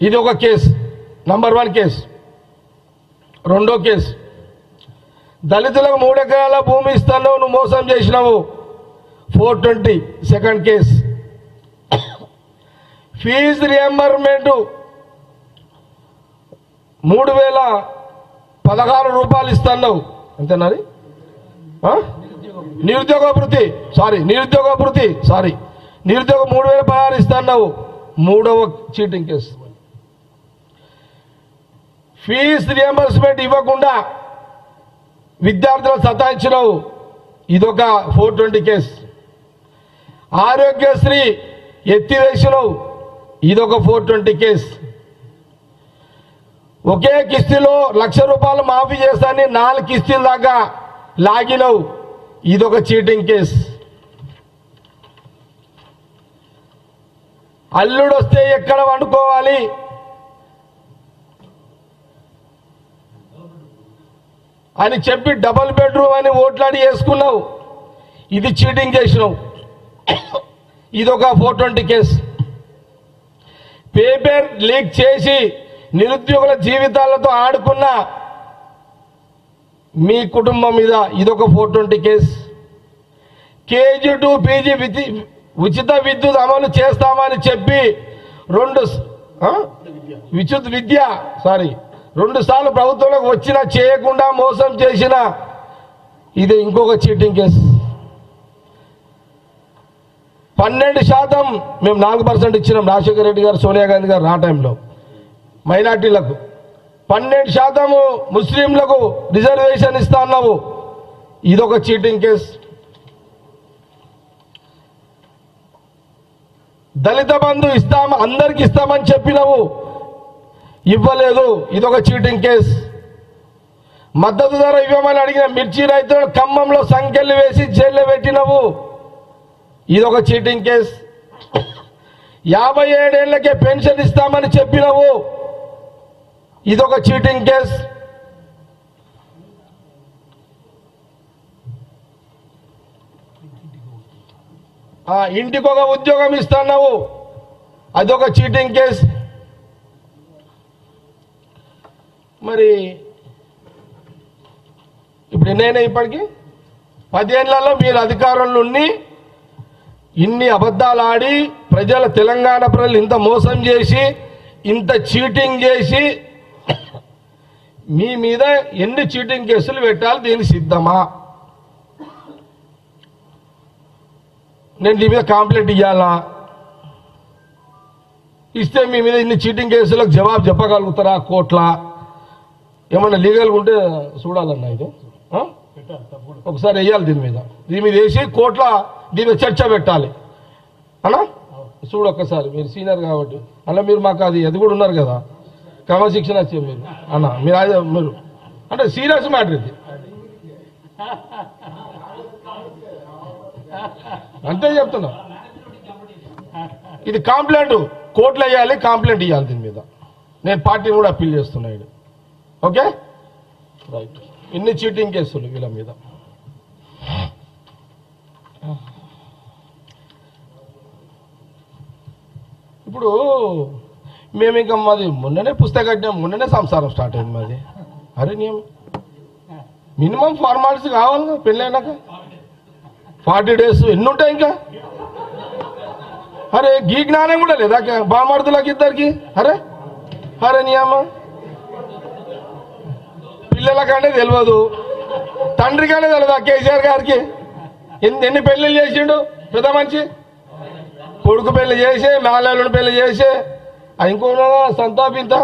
ఇది ఒక case. Number one case. రెండో కేసు. దళితులకు మూడెకరాల భూమి ఇస్తానో నువ్వు మోసం చేసినావు. Four twenty second case. Fee reimbursement మూడు వేల పదహారు రూపాయలు ఇస్తున్నావు అంతేనాది ఆ? నిరుద్యోగ వృత్తి. సారీ నిరుద్యోగ వృత్తి. సారీ నిరుద్యోగ మూడు వేల పదహారు ఇస్తున్నావు మూడవ చీటింగ్ కేసు ఫీజు రియంబర్స్మెంట్ ఇవ్వకుండా విద్యార్థులు సతాయించినవు. ఇదొక ఫోర్ ట్వంటీ కేసు. ఆరోగ్యశ్రీ ఎత్తివేసినావు. ఇదొక ఫోర్ ట్వంటీ కేసు. ఒకే కిస్తీలో లక్ష రూపాయలు మాఫీ చేస్తానని నాలుగు కిస్తీల దాకా లాగినవు. ఇదొక చీటింగ్ కేసు. అల్లుడు వస్తే ఎక్కడ వండుకోవాలి? అని చెప్పి డబుల్ బెడ్రూమ్ అని ఓట్లాడి వేసుకున్నావు. ఇది చీటింగ్ చేసినావు. ఇదొక four twenty case. Paper leak చేసి నిరుద్యోగుల జీవితాలతో ఆడుకున్న మీ కుటుంబం మీద ఇదొక four twenty case. KG to PG విధి ఉచిత విద్యుత్ అమలు చేస్తామని చెప్పి రెండు విద్యుత్ విద్య సారీ. రెండు సార్లు ప్రభుత్వంలోకి వచ్చినా చేయకుండా మోసం చేసిన ఇది ఇంకొక చీటింగ్ కేసు. పన్నెండు శాతం మేము నాలుగు పర్సెంట్ ఇచ్చినాం రాజశేఖర రెడ్డి గారు సోనియా గాంధీ గారు ఆ టైంలో. మైనార్టీలకు. పన్నెండు శాతము ముస్లింలకు రిజర్వేషన్ ఇస్తా అన్నావు. ఇదొక చీటింగ్ కేసు. దళిత బంధు ఇస్తాం అందరికి ఇస్తామని చెప్పినవు. ఇవ్వలేదు. ఇదొక చీటింగ్ కేసు. మద్దతు ధర ఇవ్వమని అడిగిన మిర్చి రైతులను ఖమ్మంలో సంఖ్యలు వేసి జైల్లో పెట్టినవు. ఇదొక చీటింగ్ కేసు. యాభై ఏడేళ్ళకే పెన్షన్ ఇస్తామని చెప్పినవు. ఇదొక చీటింగ్ కేసు. ఇంటికి ఒక ఉద్యోగం ఇస్తున్నావు. అదొక చీటింగ్ కేసు. మరి ఇప్పుడు ఎన్నైనా ఇప్పటికీ? పదేళ్ళలో మీరు అధికారంలో ఉండి ఇన్ని అబద్ధాలు ఆడి ప్రజల తెలంగాణ ప్రజలు ఇంత మోసం చేసి ఇంత చీటింగ్ చేసి మీ మీద ఎన్ని చీటింగ్ కేసులు పెట్టాలి దీనికి సిద్ధమా? నేను దీని మీద కాంప్లైంట్ ఇవ్వాలా ఇస్తే మీ మీద ఇన్ని చీటింగ్ కేసులకు జవాబు చెప్పగలుగుతారా కోట్ల ఏమన్నా లీగల్గా ఉంటే చూడాలన్నా ఇది. ఒకసారి వేయాలి దీని మీద. దీని మీద వేసి కోట్ల దీని చర్చ పెట్టాలి. అన్నా? చూడు ఒక్కసారి మీరు సీనియర్ కాబట్టి. అలా మీరు మాకు అది అది కూడా ఉన్నారు కదా. క్రమశిక్షణ వచ్చే మీరు. అన్న మీరు మీరు. అంటే సీరియస్ మ్యాటర్ ఇది. అంతే చెప్తున్నా. ఇది కాంప్లైంట్. కోర్టులో వేయాలి కాంప్లైంట్ ఇవ్వాలి దీని మీద. నేను పార్టీని కూడా అప్పీల్ చేస్తున్నా ఓకే? రైట్. ఇన్ని చీటింగ్ కేసులు వీళ్ళ మీద. ఇప్పుడు మేము ఇంకా మాది మొన్ననే పుస్తకం కట్టినాం మొన్ననే సంసారం స్టార్ట్ అయింది మాది. అరే నేను మినిమం ఫార్మాలిటీస్ కావాలి పెళ్ళైనాక. ఫార్టీ డేస్ ఎన్ని ఉంటాయి ఇంకా? అరే గీ జ్ఞానం కూడా లేదా బామర్దులకి ఇద్దరికి? అరే? అరే నియమా. పిల్లలకంటే తెలియదు తండ్రికంటే తెలియదు కేసీఆర్ గారికి. ఎన్ని ఎన్ని పెళ్ళిళ్ళు చేసిండు? పెద్ద మంచి కొడుకు పెళ్ళి చేసి మేళాలను పెళ్ళి చేసి ఇంకో సంతాపింత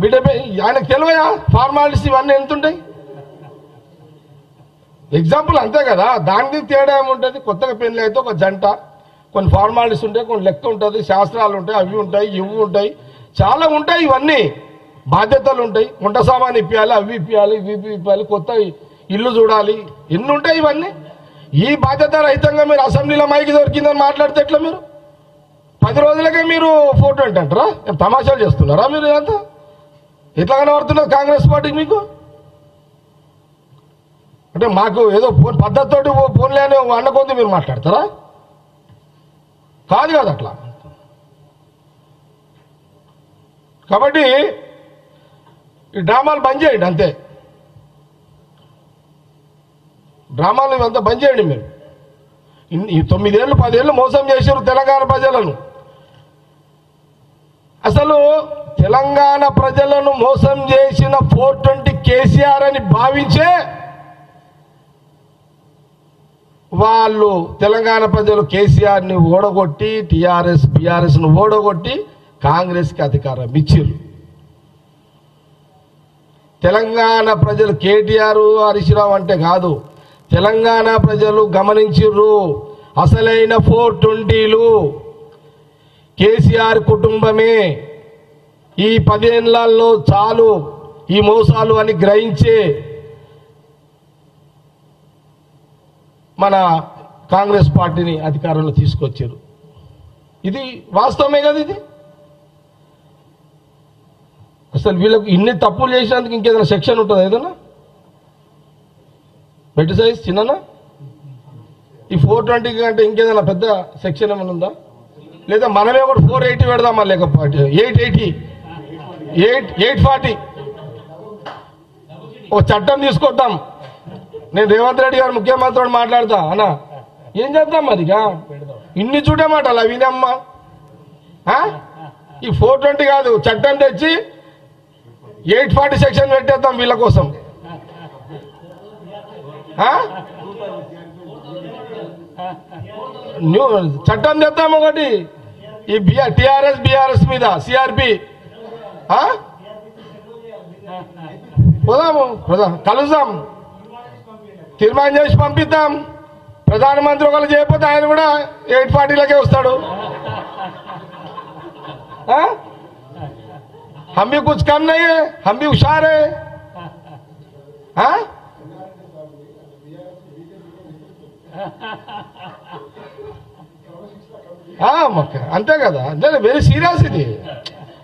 బిడ్డ ఆయనకు తెలివయా? ఫార్మాలిటీస్ ఇవన్నీ ఎంత ఉంటాయి ఎగ్జాంపుల్ అంతే కదా. దానికి తేడా ఏముంటుంది? కొత్తగా పెళ్ళి అయితే ఒక జంట. కొన్ని ఫార్మాలిటీస్ ఉంటాయి కొన్ని లెక్క ఉంటుంది శాస్త్రాలు ఉంటాయి అవి ఉంటాయి ఇవి ఉంటాయి. చాలా ఉంటాయి ఇవన్నీ. బాధ్యతలు ఉంటాయి. వంట సామాన్ ఇప్పియాలి అవి ఇప్పియాలి ఇవి ఇప్పియాలి. కొత్త ఇల్లు చూడాలి. ఎన్ని ఉంటాయి ఇవన్నీ? ఈ బాధ్యత రహితంగా మీరు అసెంబ్లీలో మైకి దొరికిందని మాట్లాడితే ఎట్లా మీరు? పది రోజులకే మీరు ఫోటో ఏంటంటారా? తమాషాలు చేస్తున్నారా మీరు ఇదంతా? ఎట్లా కనబడుతున్నారు కాంగ్రెస్ పార్టీకి మీకు? అంటే మాకు ఏదో ఫోన్ పద్ధతితోటి ఓ- లేని అని అన్న కొద్ది మీరు మాట్లాడతారా? కాదు కాదు అట్లా. కాబట్టి ఈ డ్రామాలు బంద్ చేయండి అంతే. డ్రామాలు ఇవంతా బంద్ చేయండి మీరు. ఈ తొమ్మిదేళ్ళు పదేళ్ళు మోసం చేశారు తెలంగాణ ప్రజలను. అసలు తెలంగాణ ప్రజలను మోసం చేసిన ఫోర్ ట్వంటీ కేసీఆర్ అని భావించే వాళ్ళు తెలంగాణ ప్రజలు కేసీఆర్ని ఓడగొట్టి టీఆర్ఎస్ బీఆర్ఎస్ను ఓడగొట్టి కాంగ్రెస్కి అధికారం ఇచ్చిర్రు. తెలంగాణ ప్రజలు కేటీఆర్ హరీశ్రావు అంటే కాదు. తెలంగాణ ప్రజలు గమనించిర్రు. అసలైన ఫోర్ ట్వంటీలు కేసీఆర్ కుటుంబమే. ఈ పదేళ్ళలో చాలు ఈ మోసాలు అని గ్రహించే మన కాంగ్రెస్ పార్టీని అధికారంలో తీసుకొచ్చారు ఇది వాస్తవమే కదా ఇది? అసలు వీళ్ళకు ఇన్ని తప్పులు చేసినందుకు ఇంకేదైనా సెక్షన్ ఉంటుందా ఏదైనా? పెట్టి సైజ్ చిన్ననా ఈ ఫోర్ ట్వంటీ కంటే ఇంకేదైనా పెద్ద సెక్షన్ ఏమైనా ఉందా? లేదా మనమే కూడా ఫోర్ ఎయిటీ పెడదామా లేకపోతే eight eighty? Eight eight forty? ఒక చట్టం తీసుకొద్దాం. నేను రేవంత్ రెడ్డి గారు ముఖ్యమంత్రితో మాట్లాడతా. అన్నా ఏం చేద్దాం మరిగా ఇన్ని చూడే మాట అవి వినమ్మా ఈ ఫోర్ ట్వంటీ కాదు చట్టం తెచ్చి ఎయిట్ ఫార్టీ సెక్షన్ పెట్టేద్దాం వీళ్ళ కోసం. ఆ? న్యూ చట్టం తెద్దాం ఒకటి. ఈ టిఆర్ఎస్ బిఆర్ఎస్ మీద సిఆర్పి. పోదాము కలుద్దాం. తీర్మానం చేసి పంపిద్దాం. ప్రధానమంత్రి ఒకళ్ళు చేయకపోతే ఆయన కూడా ఎయిట్ ఫార్టీలకే వస్తాడు. ఆ? हम भी कुछ कम नहीं है हम भी होशियार है हाँ? ఆ, మొక్క. అంతే కదా అంటే వెరీ సీరియస్ ఇది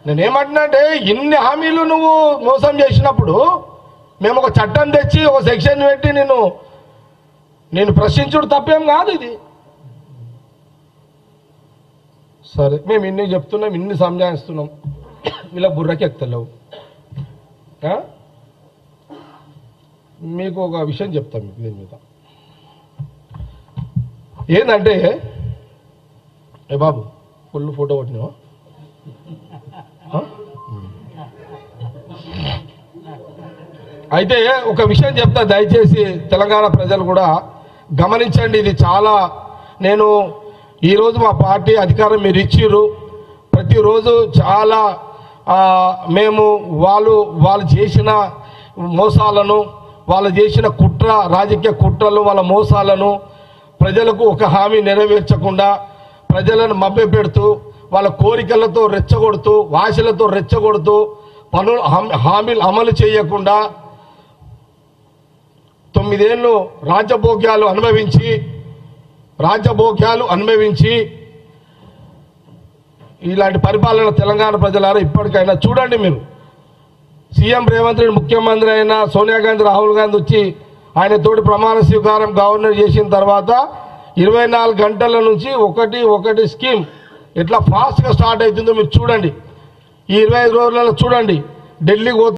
నేను ఏమంటున్నా అంటే ఇన్ని హామీలు నువ్వు మోసం చేసినప్పుడు మేము ఒక చట్టం తెచ్చి ఒక సెక్షన్ పెట్టి నేను నేను ప్రశ్నించుడు తప్పేం కాదు ఇది సరే మేము ఇన్ని చెప్తున్నాం ఇన్ని సంజాయిస్తున్నాం ఇలా బుర్రకి ఎక్కుతలేవు మీకు ఒక విషయం చెప్తాం మీకు దీని మీద. ఏంటంటే ఏ బాబు ఫుల్ ఫోటో కొట్టినావా? అయితే ఒక విషయం చెప్తా దయచేసి తెలంగాణ ప్రజలు కూడా గమనించండి ఇది చాలా నేను ఈరోజు మా పార్టీ అధికారం మీరు ఇచ్చిర్రు. ప్రతిరోజు చాలా మేము వాళ్ళు వాళ్ళు చేసిన మోసాలను వాళ్ళు చేసిన కుట్ర రాజకీయ కుట్రలు వాళ్ళ మోసాలను ప్రజలకు ఒక హామీ నెరవేర్చకుండా ప్రజలను మభ్యపెడుతూ వాళ్ళ కోరికలతో రెచ్చగొడుతూ ఆశలతో రెచ్చగొడుతూ పనులు హామీలు అమలు చేయకుండా తొమ్మిదేళ్ళు రాజ్యభోగ్యాలు అనుభవించి రాజ్యభోగ్యాలు అనుభవించి ఇలాంటి పరిపాలన తెలంగాణ ప్రజలారా ఇప్పటికైనా చూడండి మీరు. సీఎం రేవంత్ రెడ్డి ముఖ్యమంత్రి అయిన సోనియా గాంధీ రాహుల్ గాంధీ వచ్చి ఆయన తోటి ప్రమాణ స్వీకారం గవర్నర్ చేసిన తర్వాత ఇరవై నాలుగు గంటల నుంచి ఒకటి ఒకటి స్కీమ్ ఎట్లా ఫాస్ట్గా స్టార్ట్ అవుతుందో మీరు చూడండి. ఈ ఇరవై ఐదు రోజులలో చూడండి. ఢిల్లీకి